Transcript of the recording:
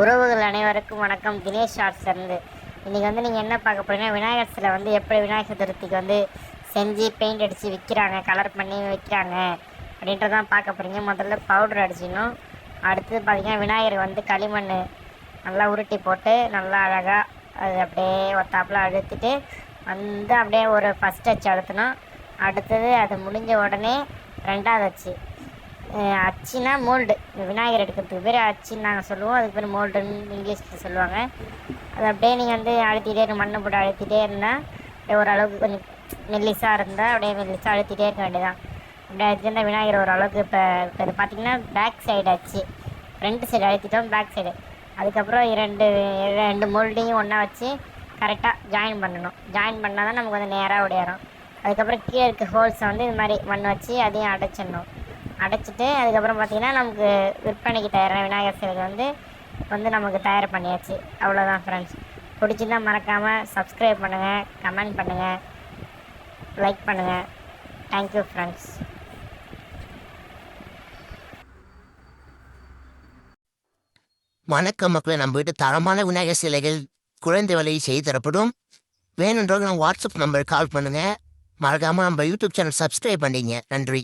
உறவுகள் அனைவருக்கும் வணக்கம். தினேஷ் ஷார்ட்ஸ் இருந்து இன்றைக்கி வந்து நீங்கள் என்ன பார்க்க போறீங்கன்னா விநாயகர் சிலை வந்து எப்படி விநாயகர் சதுர்த்திக்கு வந்து செஞ்சு பெயிண்ட் அடித்து விற்கிறாங்க கலர் பண்ணி விற்கிறாங்க அப்படின்றதான் பார்க்க போகிறீங்க முதல்ல பவுடர் அடிச்சிடணும். அடுத்தது பார்த்திங்கன்னா விநாயகர் வந்து களிமண் நல்லா உருட்டி போட்டு நல்லா அழகாக அது அப்படியே ஒத்தாப்பில் அழுத்திட்டு வந்து அப்படியே ஒரு ஃபஸ்ட் அச்சு அழுத்தணும். அடுத்தது அது முடிஞ்ச உடனே ரெண்டாவது அச்சு அச்சுனா மோல்டு. விநாயகர் எடுக்கிறதுக்கு பேர் அச்சுன்னு நாங்கள் சொல்லுவோம். அதுக்கு பேர் மோல்டுன்னு இங்கிலீஷில் சொல்லுவாங்க. அது அப்படியே நீங்கள் வந்து அழுத்திட்டே இருக்க மண்ணை போட்டு அழுத்திட்டே இருந்தால் அப்படியே ஓரளவுக்கு கொஞ்சம் மெல்லிஸாக இருந்தால் அப்படியே மெல்லிஸாக அழுத்திட்டே இருக்க வேண்டியதான் அப்படியே அழுத்திருந்தால் இருந்தால் விநாயகர் ஓரளவுக்கு இப்போ இப்போ இது பார்த்தீங்கன்னா பேக் சைடு அச்சு. ஃப்ரண்ட் சைடு அழுத்திட்டோம் பேக் சைடு அதுக்கப்புறம் இரண்டு ரெண்டு மோல்டையும் ஒன்றா வச்சு கரெக்டாக ஜாயின் பண்ணணும். ஜாயின் பண்ணால் தான் நமக்கு வந்து நேராக உடையாரும் அதுக்கப்புறம் கீழே இருக்க ஹோல்ஸை வந்து இது மாதிரி மண் வச்சு அதையும் அடைச்சிடணும். அடைச்சிட்டு அதுக்கப்புறம் பார்த்தீங்கன்னா நமக்கு விற்பனைக்கு தயாரான விநாயகர் சிலைக்கு வந்து வந்து நமக்கு தயார் பண்ணியாச்சு. அவ்வளோதான் ஃப்ரெண்ட்ஸ் பிடிச்சிருந்தா மறக்காமல் சப்ஸ்கிரைப் பண்ணுங்கள் கமெண்ட் பண்ணுங்கள் லைக் பண்ணுங்கள் தேங்க்யூ ஃப்ரெண்ட்ஸ் வணக்கம் மக்களை நம்ம வீட்டு தரமான விநாயகர் சிலைகள் குழந்தை விலையில் செய்து தரப்படும். வேணுன்றவங்க நம்ம வாட்ஸ்அப் நம்பருக்கு கால் பண்ணுங்கள் மறக்காமல் நம்ம யூடியூப் சேனல் சப்ஸ்கிரைப் பண்ணீங்க. நன்றி.